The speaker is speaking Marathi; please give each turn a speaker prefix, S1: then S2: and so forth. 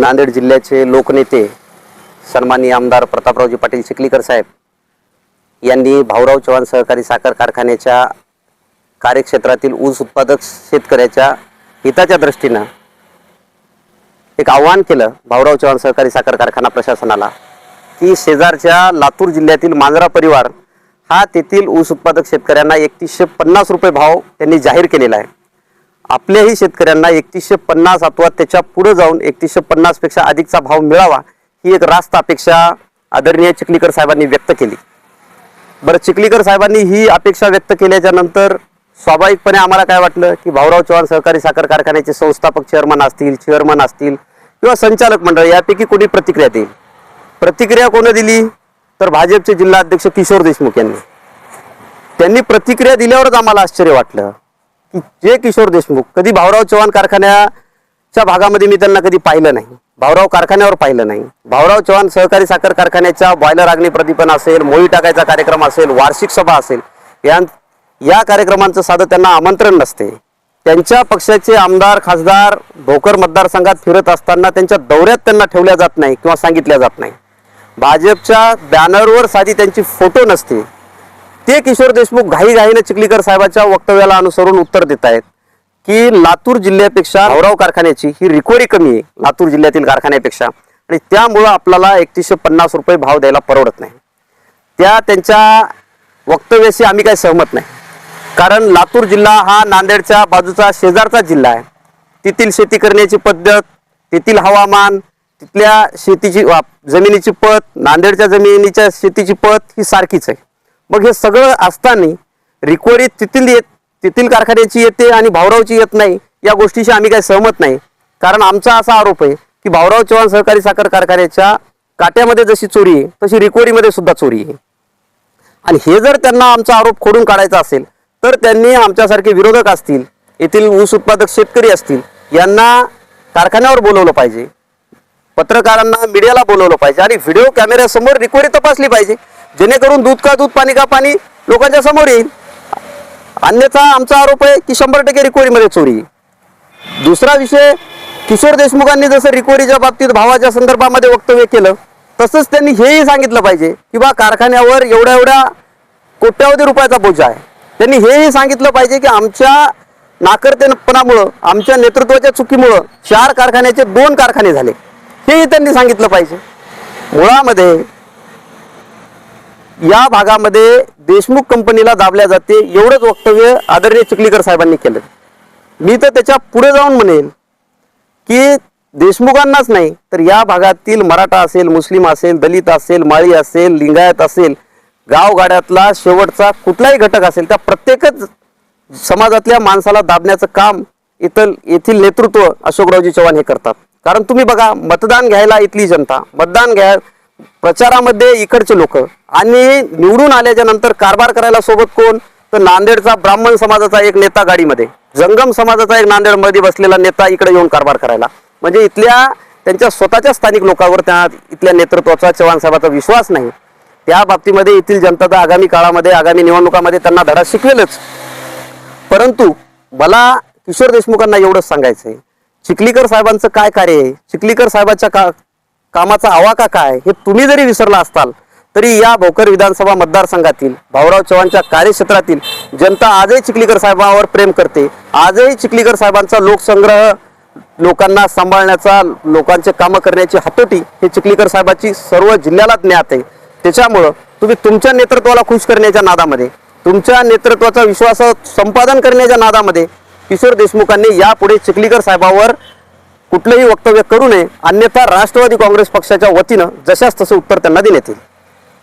S1: नांदेड जिल्ह्याचे लोकनेते सन्माननीय आमदार प्रतापरावजी पाटील चिखलीकर साहेब यांनी भाऊराव चव्हाण सहकारी साखर कारखान्याच्या कार्यक्षेत्रातील ऊस उत्पादक शेतकऱ्याच्या हिताच्या दृष्टीनं एक आव्हान केलं भाऊराव चव्हाण सहकारी साखर कारखाना प्रशासनाला की शेजारच्या लातूर जिल्ह्यातील मांजरा परिवार हा तेथील ऊस उत्पादक शेतकऱ्यांना एकतीसशे पन्नास रुपये भाव त्यांनी जाहीर केलेला आहे. आपल्याही शेतकऱ्यांना एकतीसशे पन्नास अथवा त्याच्या पुढे जाऊन एकतीसशे पन्नासपेक्षा अधिकचा भाव मिळावा ही एक रास्त अपेक्षा आदरणीय चिखलीकर साहेबांनी व्यक्त केली. बरं चिखलीकर साहेबांनी ही अपेक्षा व्यक्त केल्याच्यानंतर स्वाभाविकपणे आम्हाला काय वाटलं की भाऊराव चव्हाण सहकारी साखर कारखान्याचे संस्थापक चेअरमन असतील चेअरमन असतील किंवा संचालक मंडळ यापैकी कोणी प्रतिक्रिया देईल? प्रतिक्रिया कोणी दिली? तर भाजपचे जिल्हा अध्यक्ष किशोर देशमुख यांनी. त्यांनी प्रतिक्रिया दिल्यावरच आम्हाला आश्चर्य वाटलं. की जे किशोर देशमुख कधी भाऊराव चव्हाण कारखान्याच्या भागामध्ये मी त्यांना कधी पाहिलं नाही. भाऊराव कारखान्यावर पाहिलं नाही. भाऊराव चव्हाण सहकारी साखर कारखान्याच्या बॉयलर अग्नी प्रदीपन असेल मोळी टाकायचा कार्यक्रम असेल वार्षिक सभा असेल या या कार्यक्रमांचं साधं त्यांना आमंत्रण नसते. त्यांच्या पक्षाचे आमदार खासदार भोकर मतदारसंघात फिरत असताना त्यांच्या दौऱ्यात त्यांना ठेवल्या जात नाही किंवा सांगितल्या जात नाही. भाजपच्या बॅनरवर साधी त्यांची फोटो नसते. ते किशोर देशमुख घाईघाईने चिखलीकर साहेबाच्या वक्तव्याला अनुसरून उत्तर देत आहेत की लातूर जिल्ह्यापेक्षा भाऊराव कारखान्याची ही रिकव्हरी कमी आहे लातूर जिल्ह्यातील कारखान्यापेक्षा. आणि त्यामुळं आपल्याला एकतीसशे पन्नास रुपये भाव द्यायला परवडत नाही. त्या त्यांच्या वक्तव्याशी आम्ही काही सहमत नाही. कारण लातूर जिल्हा हा नांदेडच्या बाजूचा शेजारचा जिल्हा आहे. तेथील शेती करण्याची पद्धत तेथील हवामान तिथल्या शेतीची वा- जमिनीची पत नांदेडच्या जमिनीच्या शेतीची पत ही सारखीच आहे. मग हे सगळं असताना रिकवरी तिथील येत तेथील कारखान्याची येते आणि भाऊरावची येत नाही या गोष्टीशी आम्ही काही सहमत नाही. कारण आमचा असा आरोप आहे की भाऊराव चव्हाण सहकारी साखर कारखान्याच्या काट्यामध्ये जशी चोरी आहे तशी रिकवरीमध्ये सुद्धा चोरी आहे. आणि हे जर त्यांना आमचा आरोप खोडून काढायचा असेल तर त्यांनी आमच्यासारखे विरोधक असतील येथील ऊस उत्पादक शेतकरी असतील यांना कारखान्यावर बोलवलं पाहिजे. पत्रकारांना मीडियाला बोलवलं पाहिजे आणि व्हिडिओ कॅमेऱ्यासमोर रिकवरी तपासली पाहिजे. जेणेकरून दूध का दूध पाणी का पाणी लोकांच्या समोर येईल. अन्यथा आमचा आरोप आहे की शंभर टक्के रिकव्हरीमध्ये चोरी. दुसरा विषय किशोर देशमुखांनी जसं रिकव्हरीच्या बाबतीत भावाच्या संदर्भामध्ये वक्तव्य केलं तसंच त्यांनी हेही सांगितलं पाहिजे की बा कारखान्यावर एवढ्या एवढ्या कोट्यावधी रुपयाचा बोजा आहे. त्यांनी हेही सांगितलं पाहिजे की आमच्या नाकर्तेपणामुळं आमच्या नेतृत्वाच्या चुकीमुळं चार कारखान्याचे दोन कारखाने झाले. हेही त्यांनी सांगितलं पाहिजे. मुळामध्ये या भागामध्ये देशमुख कंपनीला दाबल्या जाते एवढंच वक्तव्य आदरणीय चिखलीकर साहेबांनी केलं. मी तर त्याच्या पुढे जाऊन म्हणेन की देशमुखांनाच नाही तर या भागातील मराठा असेल मुस्लिम असेल दलित असेल माळी असेल लिंगायत असेल गावगाड्यातला शेवटचा कुठलाही घटक असेल त्या प्रत्येकच समाजातल्या माणसाला दाबण्याचं काम इथं येथील नेतृत्व अशोकरावजी चव्हाण हे करतात. कारण तुम्ही बघा मतदान घ्यायला इथली जनता मतदान घ्या प्रचारामध्ये इकडचे लोक. आणि निवडून आल्याच्यानंतर कारभार करायला सोबत कोण? तर नांदेडचा ब्राह्मण समाजाचा एक नेता गाडीमध्ये. जंगम समाजाचा एक नांदेडमध्ये बसलेला नेता इकडे येऊन कारभार करायला. म्हणजे इथल्या त्यांच्या स्वतःच्या स्थानिक लोकांवर त्या इथल्या नेतृत्वाचा चव्हाण साहेबाचा विश्वास नाही. त्या बाबतीमध्ये येथील जनता तर आगामी काळामध्ये आगामी निवडणुकामध्ये त्यांना धडा शिकवेलच. परंतु मला किशोर देशमुखांना एवढंच सांगायचं आहे चिखलीकर साहेबांचं काय कार्य आहे? चिखलीकर साहेबाच्या का कामाचा आवाका काय हे तुम्ही जरी विसरला असताल तरी या भोकर विधानसभा मतदारसंघातील भाऊराव चव्हाणच्या कार्यक्षेत्रातील जनता आजही चिखलीकर साहेबांवर प्रेम करते. आजही चिखलीकर साहेबांचा लोकसंग्रह लोकांना सांभाळण्याचा लोकांचे कामं करण्याची हातोटी हे चिखलीकर साहेबाची सर्व जिल्ह्याला ज्ञात आहे. त्याच्यामुळं तुम्ही तुमच्या नेतृत्वाला खुश करण्याच्या नादामध्ये तुमच्या नेतृत्वाचा विश्वास संपादन करण्याच्या नादामध्ये किशोर देशमुखांनी यापुढे चिखलीकर साहेबावर कुठलंही वक्तव्य करू नये अन्यथा राष्ट्रवादी काँग्रेस पक्षाच्या वतीनं जशास तसं उत्तर त्यांना देण्यात येईल.